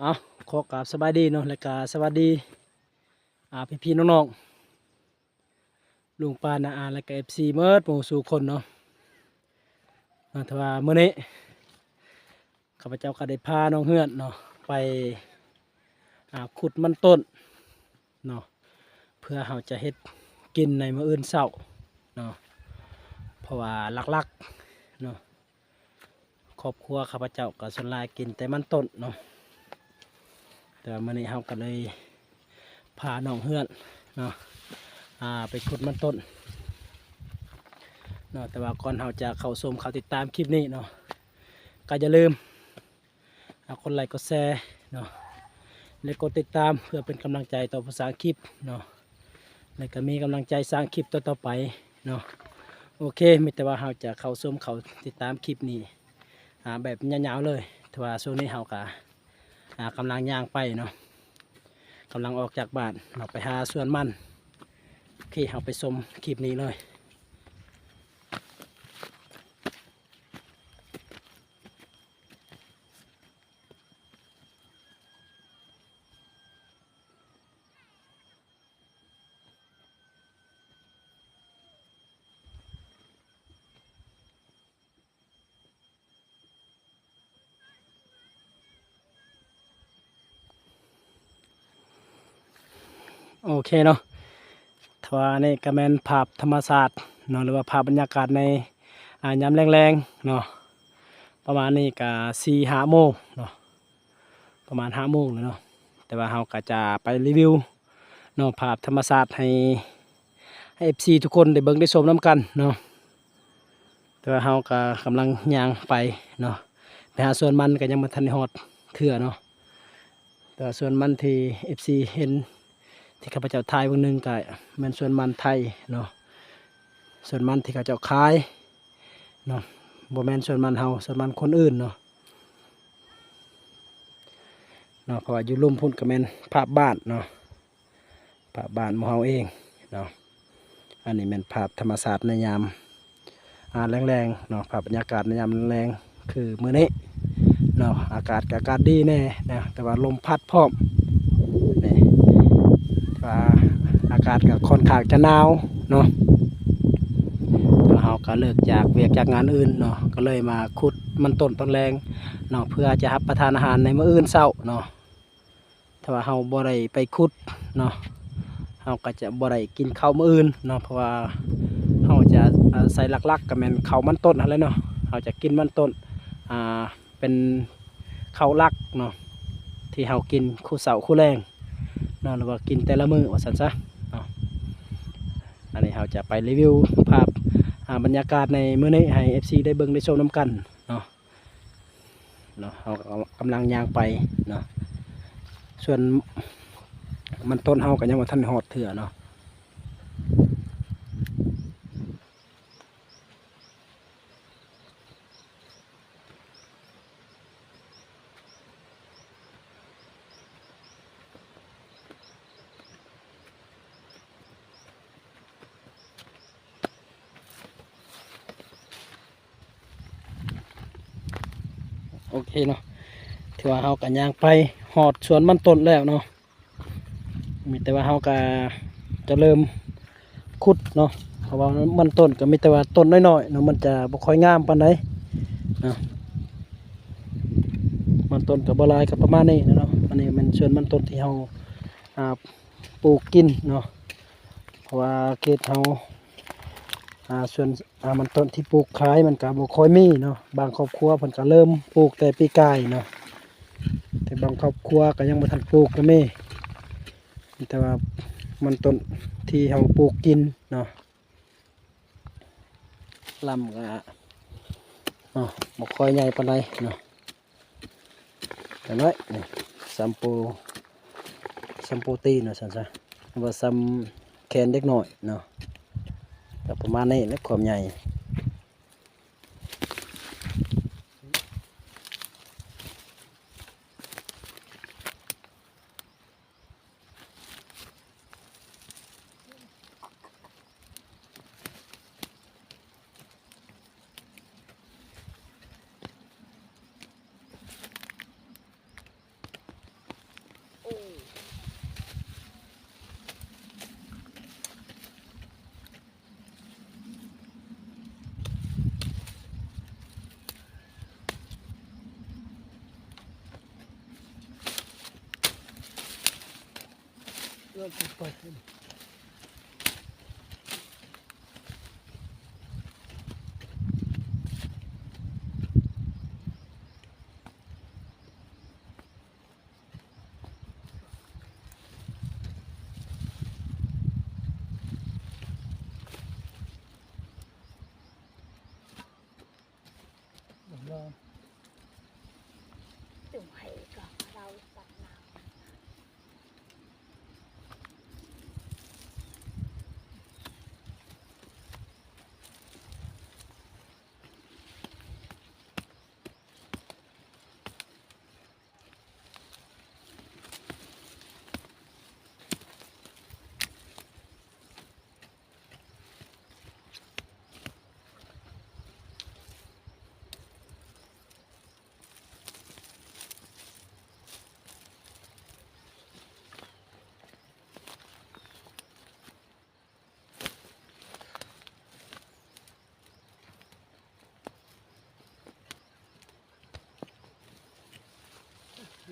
เอาขอกราบสบายดีเนาะและกาสวัสดีอ่าพี่พี่ๆน้องๆลุงปานาอาและก็เอฟซีเมิร์ดหมู่สู่คนเนาะอ่าแต่ว่าเมื่อนี้ข้าพเจ้าก็ได้พาน้องเฮือนเนาะไปอ่าขุดมันต้นเนาะเพื่อเราจะเฮ็ดกินในมื้ออื่นเช้าเนาะเพราะว่าลักๆเนาะครอบครัวข้าพเจ้าก็ส่วนลายกินแต่มันต้นเนาะ แต่ว่ามื่อนี้เราก็เลยพาน้องเฮือนเนาะอ่าไปขุดมันต้นเนาะแต่ว่าก่อนเราจะเข้าชมเขาติดตามคลิปนี้เนาะก็อย่าลืมเอาคนไลค์กดแชร์เนาะและกดติดตามเพื่อเป็นกำลังใจต่อภาษาคลิปเนาะและก็มีกำลังใจสร้างคลิปต่อๆไปเนาะโอเคมีแต่ว่าเราจะเข้าชมเขาติดตามคลิปนี้อ่าแบบยาวๆเลยแต่ว่าช่วงนี้เราก็ หากำลังย่างไปเนาะกำลังออกจากบ้านเราไปหาสวนมันโอเคเราไปชมคลิปนี้เลย เคเนาะทว่านี่ก็แมนภาพธรรมศาสตร์เนาะหรือว่าภาพบรรยากาศในอายามแรงๆเนาะประมาณนี้ก็สี่ห้าโมงเนาะประมาณห้าโมงเลยเนาะแต่ว่าเราก็จะไปรีวิวเนาะภาพธรรมศาสตร์ให้ให้เอฟซีทุกคนได้เบิ่งได้ชมน้ำกันเนาะแต่ว่าเราก็กำลังย่างไปเนาะไปหาส่วนมันก็ยังมาทันได้ฮอดเถื่อเนาะแต่ส่วนมันที่เอฟซีเห็น ที่ข้าพเจ้าทายวันหนึ่งก็แมันส่วนมันไทยเนาะส่วนมันที่ข้าเจ้าขายเนาะบ่แมนส่วนมันเฮาส่วนมันคนอื่นเนาะเนาะเพราะว่าอยู่ลุ่มพุ่นก็แมนภาพบ้านเนาะภาพบ้านหมู่เฮาเองเนาะอันนี้แม่นภาพธรรมศาสตร์ในยามอ่าแรงๆเนาะภาพบรรยากาศในยามแรงคือมื้อนี้เนาะอากาศก็อากาศดีแน่นะแต่ว่าลมพัดพร้อม ว่าอากาศก็ค่อนข้างจะหนาวเนาะแล้วเราก็เลิกจากเวียกจากงานอื่นเนาะก็เลยมาขุดมันต้นต้นแรงเนาะเพื่อจะรับประทานอาหารในมื้ออื่นเช้าเนาะถ้าว่าเราบ่ได้ไปขุดเนาะเราก็จะบ่ได้กินข้าวมื้ออื่นเนาะเพราะว่าเราจะอาศัยหลักๆก็แม่นข้าวมันต้นอะไรเนาะเราจะกินมันต้นอ่าเป็นข้าวลักเนาะที่เรากินคู่เสาคู่แรง นาะหรือว่ากินแต่ละมือว่าสันซะเนาอันนี้เราจะไปรีวิวภาพาบรรยากาศในมื้อนี้ให้ FC ได้เบิ่งได้ชมน้ำกันเนาะเนาะเรากำลังย่างไปเนาะส่วนมันต้นเฮากันยังว่าท่านหอดเถื่อเนาะ โอเคเนาะถือว่าเฮากันย่างไปหอดสวนมันต้นแล้วเนาะมีแต่ว่าเฮาก็จะเริ่มขุดเนาะเพราะว่ามันต้นก็มีแต่ว่าต้นน้อยๆเนาะมันจะบ่ค่อยงามปานใดเนาะมันต้นก็บ่หลายก็ประมาณนี้นะเนาะอันนี้มันส่วนมันต้นที่เฮาอ่าปลูกกินเนาะเพราะว่าเขตเฮา อ่าส่วนอ่ามันต้นที่ปลูกขายมันก็บ่ค่อยมีเนาะบางครอบครัวเพิ่นก็เริ่มปลูกแต่ปีกายเนาะแต่บางครอบครัวก็ยังบ่ทันปลูกก็มีแต่ว่ามันต้นที่เฮาปลูกกินเนาะลำก็เนาะบ่ค่อยใหญ่ปานใดเนาะแต่น้อยนี่ซัมปูซัมปูตีเนาะซั่นซะว่าซัมแขนเด็กน้อยเนาะ ประมาณนี้และความใหญ่ เริ่มเปิดขึ้นเดี๋ยวรอ จุ่มให้กับเราสักน้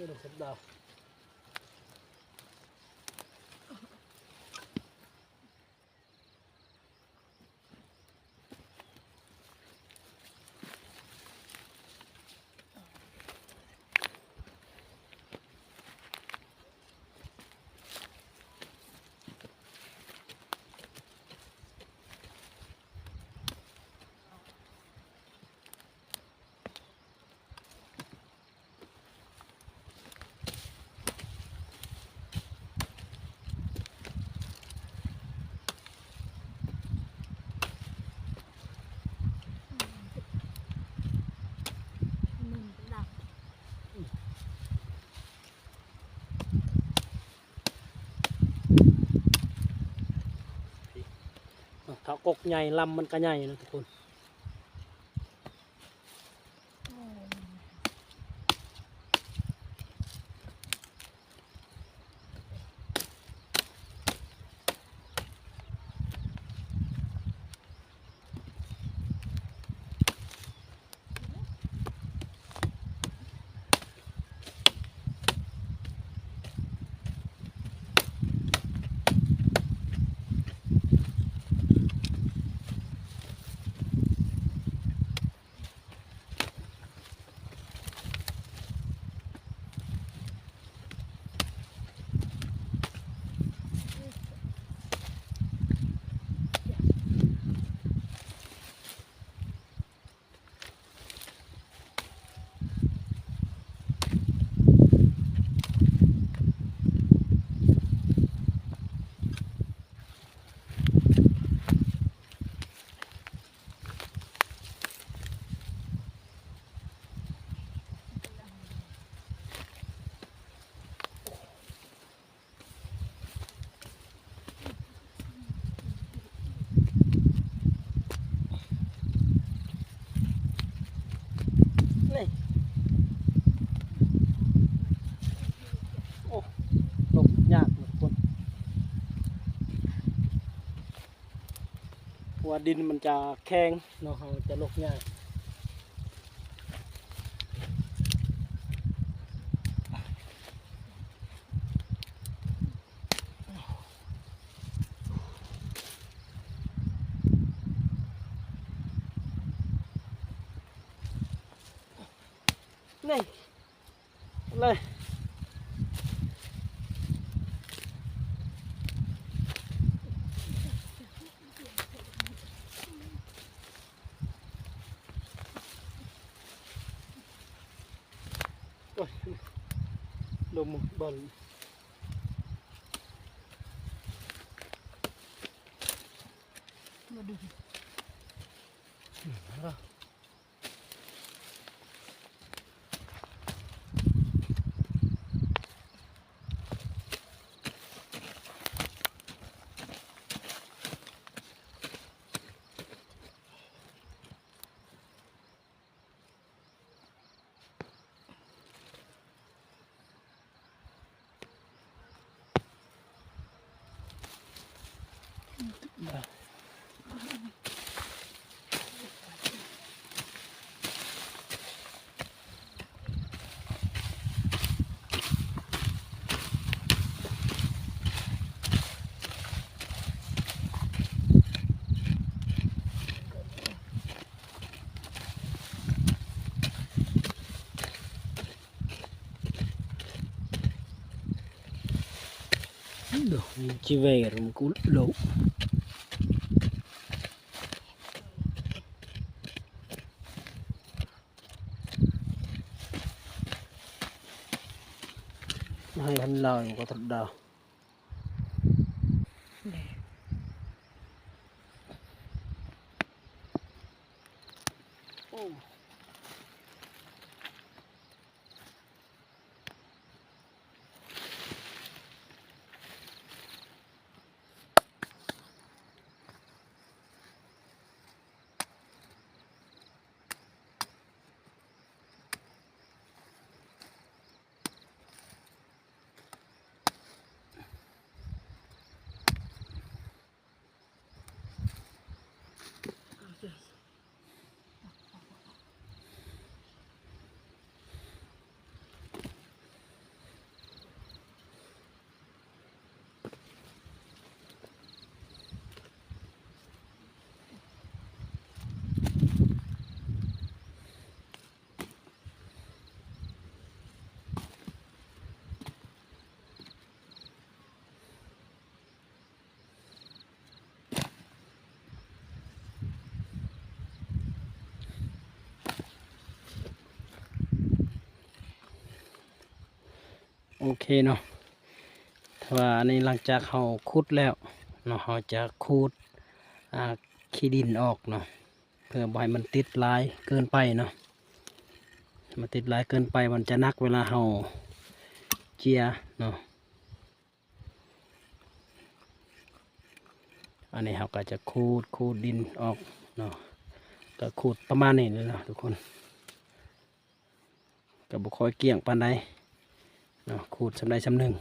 เรื่องสั กกใหญ่ลำมันก็ใหญ่นะทุกคน เลยโอ้ลงยากนะทุกคนเพราะว่าดินมันจะแข็งเนาะเราจะลกยากนี่เลย โอ้ยลม บอ ci verum cul lỗ hay hành lời một cái thật đờ Oh. โอเคเนาะถ้าว่าอันนี้หลังจากเขาขุดแล้วเนาะเขาจะขุดขี้ดินออกเนาะเพื่อบ่ให้มันติดลายเกินไปเนาะมันติดลายเกินไปมันจะนักเวลาเขาเจียเนาะอันนี้เขาก็จะขูดขูดดินออกเนาะก็ขูดประมาณนี้เลยเนาะทุกคนก็บุคอยเกี่ยงปานใด เนาะขูดสำได้สำหนึ่ง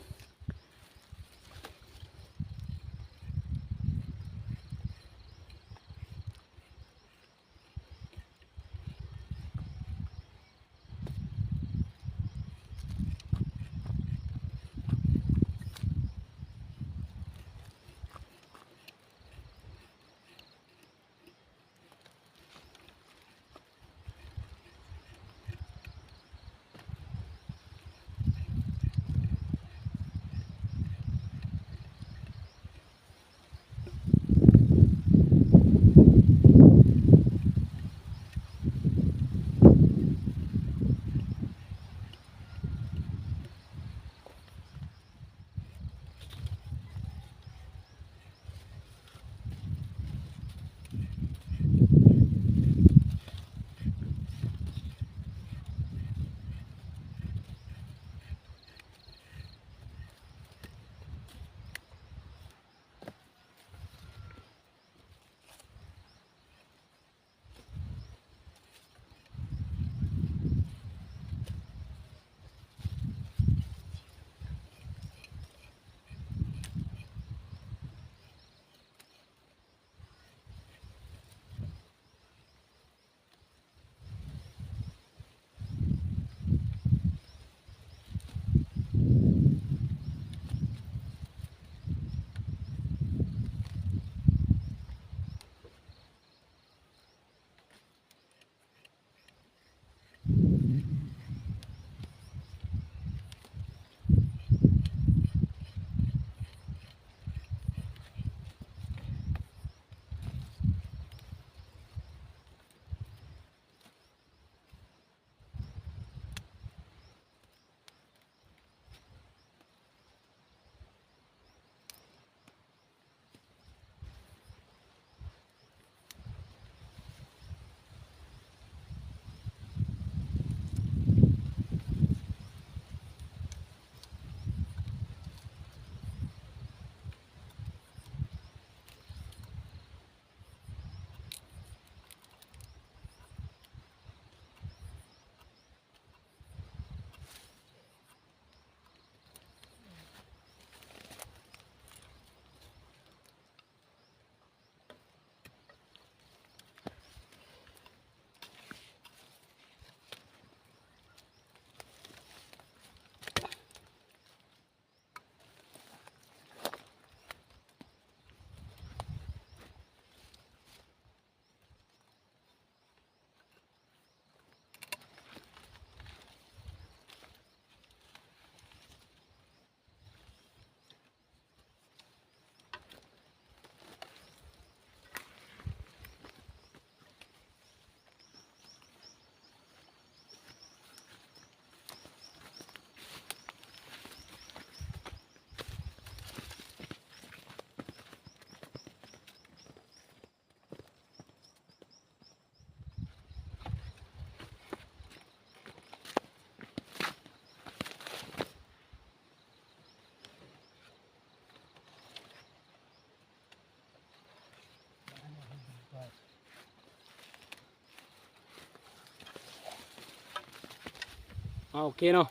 เอาโอเคเนาะ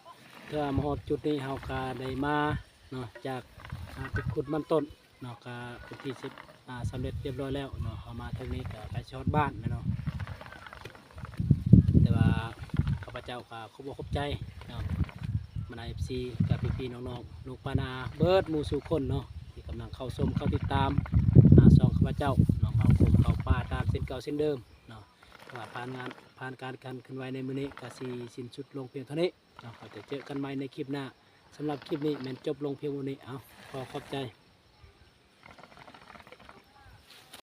ถ้ามาฮอดจุดนี้เฮาก็ได้มาเนาะจากไปขุดมันต้นเนาะก็เป็นที่สร็จอ่าสำเร็จเรียบร้อยแล้วเนาะเฮามาทางนี้ก็ไปชอดบ้านนะเนาะแต่ว่าข้าพเจ้าก็ขอบอกขอบใจเนาะมาใน FC กับพี่ๆน้องๆลูกปานาเบิร์ดมูสู่คนเนาะที่กำลังเข้าชมเข้าติดตามอ่าซองข้าพเจ้าเนาะเขาคมเขาป่าตามเส้นเก่าเส้นเดิม ว่าผ่านงานผ่านการกันขึ้นไว้ในมื้อนี้ก็สิสิ้นสุดลงเพียงเท่านี้เราจะเจอกันใหม่ในคลิปหน้าสำหรับคลิปนี้แมนจบลงเพียงวันนี้เอาขอขอบใจ